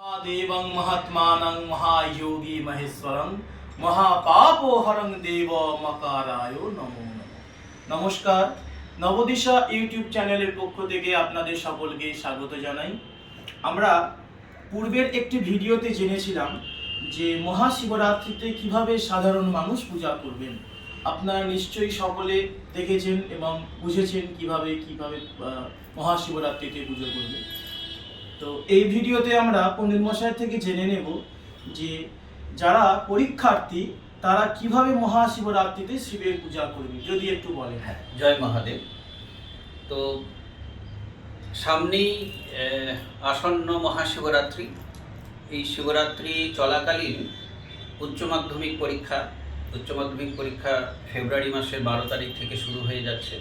দেবং মহাত্মানং মহাযোগী মহেশ্বরং মহাপাপহরং দেব মকারায় নমো নমস্কার নবদিশা ইউটিউব চ্যানেলের পক্ষ থেকে আপনাদের সকলকে স্বাগত জানাই। আমরা পূর্বের একটি ভিডিওতে জেনেছিলাম যে মহাশিবরাত্রিতে কীভাবে সাধারণ মানুষ পূজা করবেন। আপনারা নিশ্চয়ই সকলে দেখেছেন এবং বুঝেছেন কীভাবে কীভাবে মহাশিবরাত্রিতে পুজো করবেন। তো এই ভিডিওতে আমরা পণ্ডিত মশাই থেকে জেনে নেব যে যারা পরীক্ষার্থী, তারা কীভাবে মহাশিবরাত্রিতে শিবের পূজা করবে, যদি একটু বলেন। হ্যাঁ জয় মহাদেব। তো সামনেই আসন্ন মহাশিবরাত্রি। এই শিবরাত্রি চলাকালীন উচ্চ মাধ্যমিক পরীক্ষা, উচ্চ মাধ্যমিক পরীক্ষা ফেব্রুয়ারি মাসের বারো তারিখ থেকে শুরু হয়ে যাচ্ছে।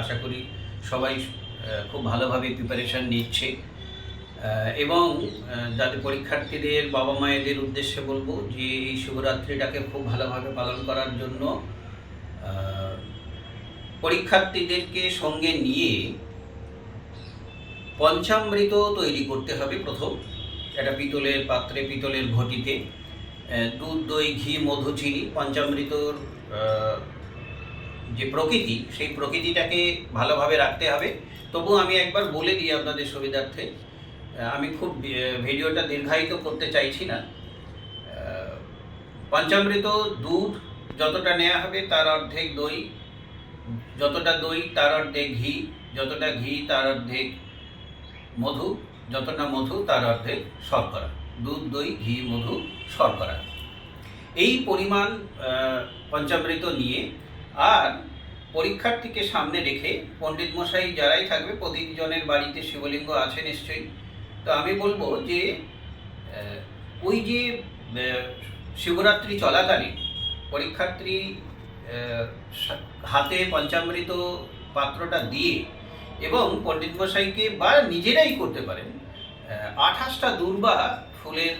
আশা করি সবাই খুব ভালোভাবে প্রিপারেশান নিচ্ছে। এবং যাতে পরীক্ষার্থীদের বাবা মায়েদের উদ্দেশ্যে বলব যে এই শিবরাত্রিটাকে খুব ভালোভাবে পালন করার জন্য পরীক্ষার্থীদেরকে সঙ্গে নিয়ে পঞ্চামৃত তৈরি করতে হবে প্রথম একটা পিতলের পাত্রে, পিতলের ঘটিতে। দুধ, দই, ঘি, মধু, চিনি, পঞ্চামৃতর যে প্রকৃতি, সেই প্রকৃতিটাকে ভালোভাবে রাখতে হবে। তবু আমি একবার বলে দিই আপনাদের সুবিধার্থে আমি খুব ভিডিওটা দীর্ঘায়িত করতে চাইছি না। পঞ্চামৃত দুধ যতটা নেওয়া হবে তার অর্ধেক দই, যতটা দই তার অর্ধেক ঘি, যতটা ঘি তার অর্ধেক মধু, যতটা মধু তার অর্ধেক শর্করা। দুধ, দই, ঘি, মধু, শর্করা। এই পরিমাণ পঞ্চামৃত নিয়ে আর পরীক্ষার্থীকে সামনে রেখে পণ্ডিত মশাই যারাই থাকবে প্রতিজনের বাড়িতে শিবলিঙ্গ আছে নিশ্চয়ই। তো আমি বলব যে ওই যে শিবরাত্রি চলাকালীন পরীক্ষার্থী হাতে পঞ্চামৃত পাত্রটা দিয়ে এবং পণ্ডিত মশাইকে বা নিজেরাই করতে পারেন আঠাশটা দুর্বা ফুলের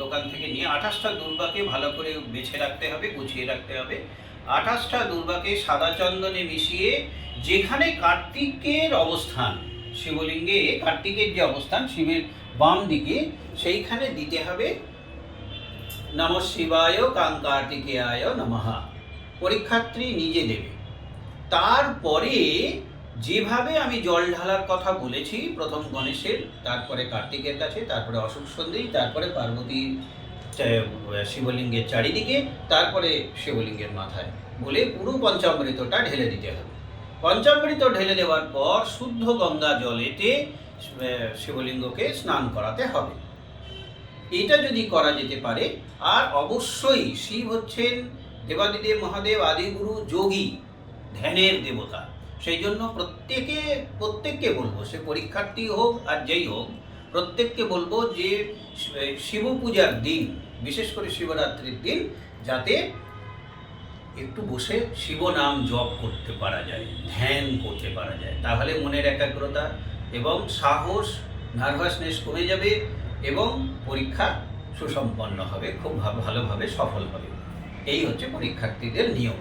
দোকান থেকে নিয়ে আঠাশটা দুর্বাকে ভালো করে বেছে রাখতে হবে, গুছিয়ে রাখতে হবে। আঠাশটা দুর্বাকে সাদা চন্দনে মিশিয়ে যেখানে কার্তিকের অবস্থান শিবলিঙ্গে কার্তিকের যে অবস্থান, শিবের বাম দিকে, সেইখানে দিতে হবে নম শিবায় কাঙ্কার্তিকেয়ায় নমঃ। পরীক্ষার্থী নিজে দেবে। তারপরে যেভাবে আমি জল ঢালার কথা বলেছি, প্রথম গণেশের, তারপরে কার্তিকের কাছে, তারপরে অশোক সন্ধি তারপরে পার্বতীর শিবলিঙ্গের চারিদিকে, তারপরে শিবলিঙ্গের মাথায় বলে পুরো পঞ্চামৃতটা ঢেলে দিতে হবে। পঞ্চামৃত ঢেলে দেওয়ার পর শুদ্ধ গঙ্গা জলেতে শিবলিঙ্গকে স্নান করাতে হবে। এটা যদি করা যেতে পারে, আর অবশ্যই শিব হচ্ছেন দেবাদিদেব, মহাদেব, আদিগুরু, যোগী, ধ্যানের দেবতা। সেই জন্য প্রত্যেকে, প্রত্যেককে বলব, সে পরীক্ষার্থী হোক আর যেই হোক, প্রত্যেককে বলব যে শিব পূজার দিন, বিশেষ করে শিবরাত্রির দিন, যাতে একটু বসে শিব নাম জপ করতে পারা যায় ধ্যান করতে পারা যায়। তাহলে মনের একাগ্রতা এবং সাহস নার্ভাসনেস কমে যাবে এবং পরীক্ষা সুসম্পন্ন হবে খুব ভালোভাবে সফল হবে। এই হচ্ছে পরীক্ষার্থীদের নিয়ম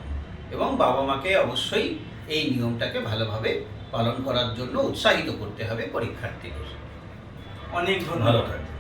এবং বাবা মাকে অবশ্যই এই নিয়মটাকে ভালোভাবে পালন করার জন্য উৎসাহিত করতে হবে পরীক্ষার্থীদের। অনেক ধন্যবাদ।